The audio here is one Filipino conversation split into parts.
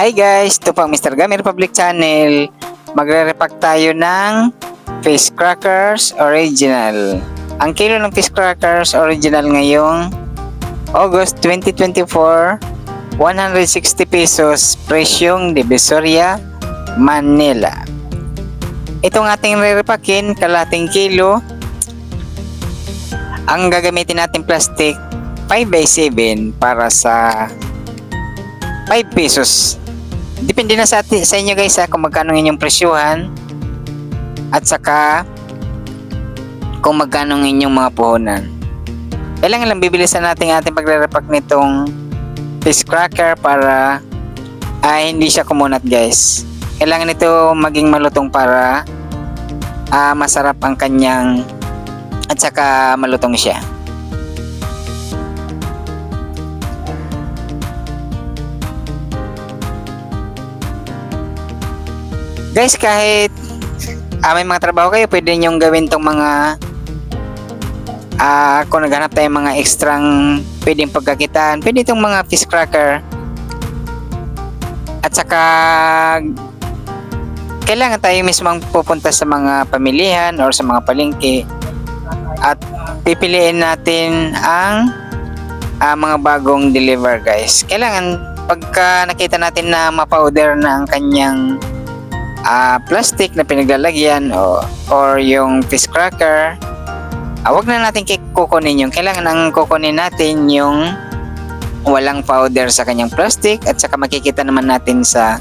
Hi guys, ito po ang Mr. Gamer Public Channel. Magre-repack tayo ng fish crackers original. Ang kilo ng fish crackers original ngayong August 2024, 160 pesos presyong Divisoria, Manila. Itong ating re-repackin, kalating kilo. Ang gagamitin natin plastic 5x7 para sa 5 pesos. Depende na sa, ati- sa inyo guys ha, kung magkano inyong presyuhan at saka kung magkano inyong mga puhunan. Kailangan lang bibilisan natin ating pagre-repack nitong fish cracker para ay hindi siya kumunat guys. Kailangan ito maging malutong para ah, masarap ang kanyang at saka malutong siya. Guys, kahit ah, may mga trabaho kayo, pwede niyong gawin tong mga ah kung naghanap tayo mga ekstrang pwedeng pagkakitaan, pwede itong mga fish cracker. At saka kailangan tayo mismo pupunta sa mga pamilihan or sa mga palengke at pipiliin natin ang ah, mga bagong deliver guys. Kailangan pagka nakita natin na ma-powder na ang kanyang ah, plastic na pinaglalagyan o or yung fish cracker ah, wag na natin kukunin yung kailangan ang kukunin natin yung walang powder sa kanyang plastic at saka makikita naman natin sa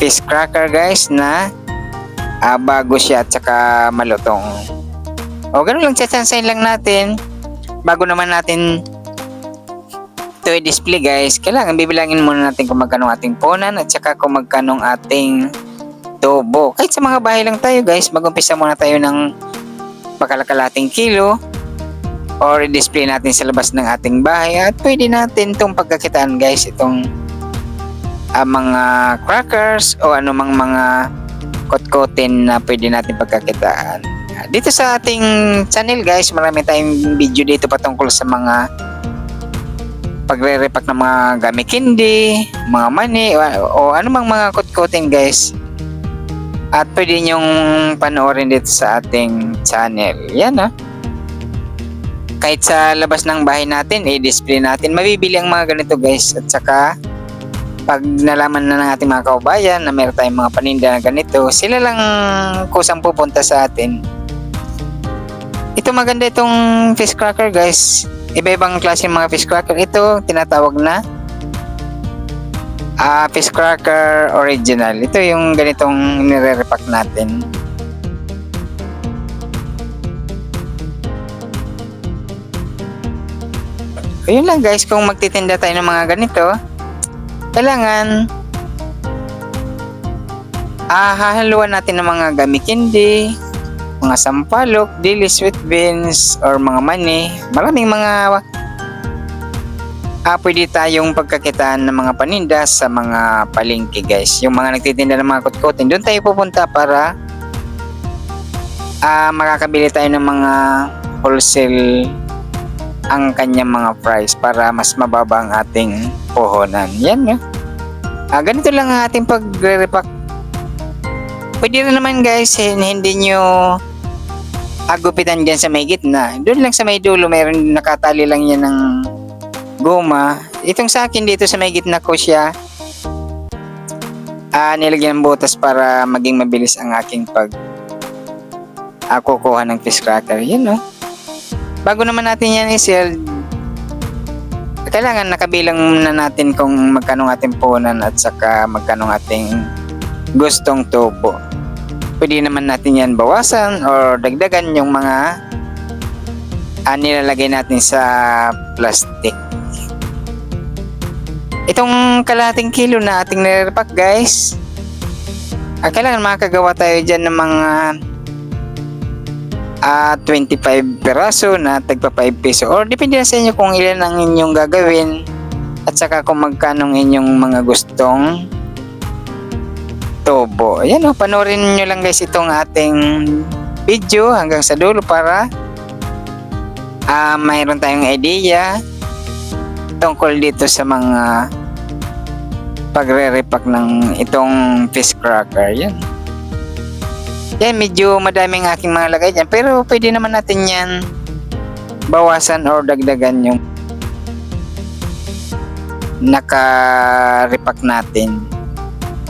fish cracker guys na ah, bago siya at saka malutong. O ganun lang tsatsansayin lang natin. Bago naman natin ito i-display guys kailangan bibilangin muna natin kung magkano ating punan at saka kung magkano ating tubo. Kahit sa mga bahay lang tayo guys, mag-umpisa muna tayo ng pakalakalating kilo or i-display natin sa labas ng ating bahay at pwede natin itong pagkakitaan guys itong ah, mga crackers o anumang mga kot-kotin na pwede natin pagkakitaan. Ah, Dito sa ating channel guys, marami tayong video dito patungkol sa mga pagre-repack ng mga gamit candy, mga mani o, o anumang mga kot-kotin guys at pwede nyong panoorin dito sa ating channel. Yan ah. Kahit sa labas ng bahay natin, i-display natin. Mabibili ang mga ganito guys. At saka, pag nalaman na ng ating mga kaubayan na meron tayong mga paninda na ganito, sila lang kusang pupunta sa atin. Ito maganda itong fish cracker guys. Iba-ibang klase ng mga fish cracker. Ito, tinatawag na Ah, fish original. Ito yung ganitong nire-repack natin. Ayun lang guys, kung magtitinda tayo ng mga ganito, kailangan ah, hahaluan natin ng mga gami candy, mga sampalok, dili sweet beans, or mga mani. Maraming mga ah, pwede tayong pagkakitaan ng mga paninda sa mga palengke guys. Yung mga nagtitinda ng mga kutkutin, doon tayo pupunta para ah, makakabili tayo ng mga wholesale ang kanyang mga price para mas mababa ang ating puhunan. Yan no. Ah, ganito lang ang ating pagre-repack. Pwede rin naman guys, hin- hindi nyo agupitan dyan sa may gitna. Doon lang sa may dulo, meron nakatali lang yan ng goma. Itong sa akin dito sa may gitna ko siya ah nilagyan ng butas para maging mabilis ang aking pag ah, kukuha ng fish cracker. Yan no. Bago naman natin yan i-sell, kailangan nakabilang na natin kung magkano ang ating punan at saka magkano ang ating gustong tubo. Pwede naman natin yan bawasan or dagdagan yung mga ah, nilalagay natin sa plastic. Itong kalahating kilo na ating nirepack guys, ah, kailangan makakagawa tayo dyan ng mga ah 25 peraso na tagpa 5 peso or depende na sa inyo kung ilan ang inyong gagawin at saka kung magkano ang inyong mga gustong tubo. Ayan o, panoorin nyo lang guys itong ating video hanggang sa dulo para ah mayroon tayong idea tungkol dito sa mga pagre-repack ng itong fish cracker. Yan. Yan, medyo madaming aking mga lagay dyan. Pero pwede naman natin yan bawasan or dagdagan yung naka-repack natin.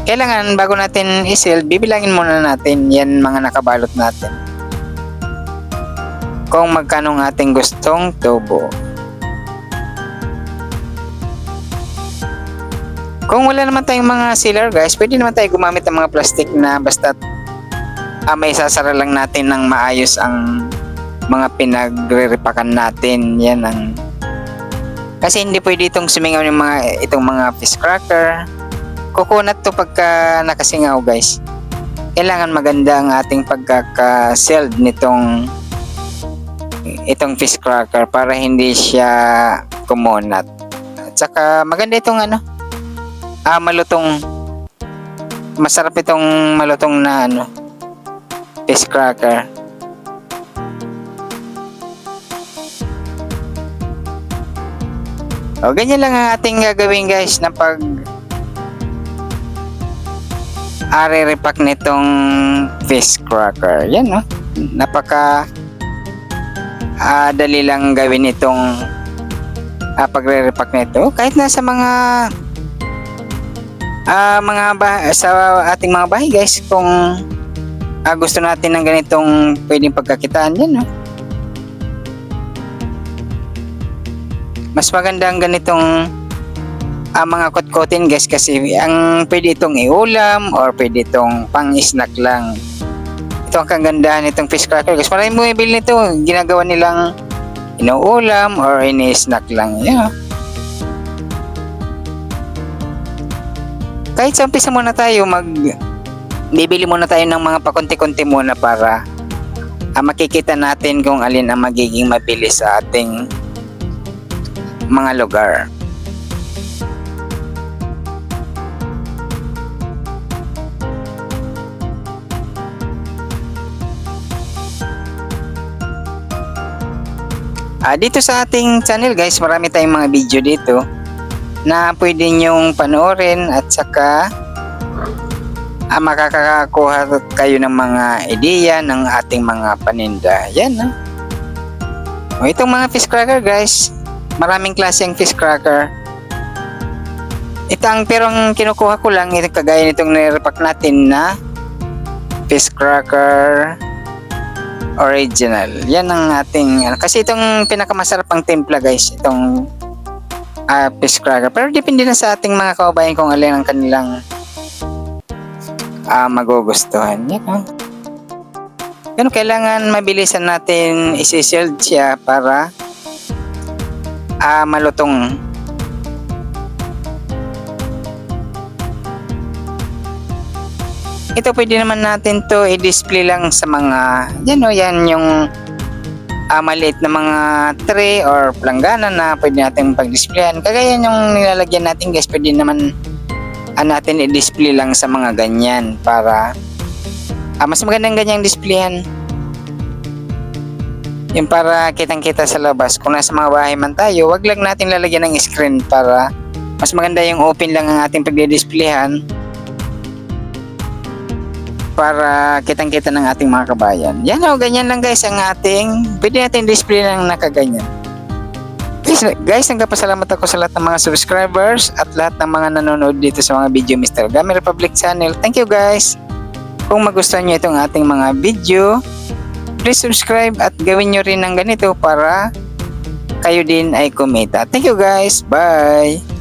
Kailangan bago natin i-sell, bibilangin muna natin yan mga nakabalot natin. Kung magkano ating gustong tubo. Kung wala naman tayong mga sealer guys, pwede naman tayo gumamit ng mga plastic na basta ah, may sasara lang natin ng maayos ang mga pinagre-repakan natin. Yan ang kasi hindi pwede itong sumingaw ng mga itong mga fish cracker. Coconut to pagka nakasingaw guys. Kailangan maganda ang ating pagkaka-seld nitong itong fish cracker para hindi siya kumonat. At saka maganda itong ano, ah, malutong masarap itong malutong na ano fish cracker. O, ganyan lang ang ating gagawin guys na pag are-repack nitong fish cracker. Yan no. Napaka ah, dali lang gawin itong ah, pagre-repack nito. Kahit nasa mga ah, mga bah- sa ating mga bahay guys kung ah, gusto natin ng ganitong pwedeng pagkakitaan yan no. mas maganda ang ganitong ah, mga kotkotin guys kasi ang pwede itong iulam or pwede itong pang snack lang ito ang kagandahan nitong fish cracker guys maraming bumibili nito ginagawa nilang inuulam or ini-snack lang yeah. Kahit sa umpisa muna tayo mag bibili muna tayo ng mga pakunti-kunti muna para ah, makikita natin kung alin ang magiging mabilis sa ating mga lugar. Ah, dito sa ating channel guys, marami tayong mga video dito na pwede nyong panoorin at saka ah, makakakuha kayo ng mga ideya ng ating mga paninda. Yan, no? O, itong mga fish cracker guys, maraming klase ang fish cracker. Ito ang pero ang kinukuha ko lang ito kagaya nitong nirepack natin na fish cracker original. Yan ang ating ano, kasi itong pinakamasarap ang timpla guys, itong ah, fish cracker. Pero depende na sa ating mga kababayan kung alin ang kanilang ah, magugustuhan. Yan oh. Yan, kailangan mabilisan natin isi-shield siya para ah malutong. Ito pwede naman natin to i-display lang sa mga yan o yan yung ah, maliit na mga tray or planggana na pwede natin pag-displayan. Kagaya yung nilalagyan natin guys, pwede naman ah, natin i-display lang sa mga ganyan para ah, mas magandang ganyang displayan. Yung para kitang-kita sa labas. Kung nasa mga bahay man tayo, wag lang natin lalagyan ng screen para mas maganda yung open lang ang ating pagdi-displayhan para kitang-kita ng ating mga kabayan. Yan o, ganyan lang guys ang ating, pwede natin display lang nakaganyan. Guys, guys, nagpapasalamat ako sa lahat ng mga subscribers at lahat ng mga nanonood dito sa mga video Mr. Gami Republic Channel. Thank you guys! Kung magustuhan nyo itong ating mga video, please subscribe at gawin nyo rin ng ganito para kayo din ay kumita. Thank you guys. Bye!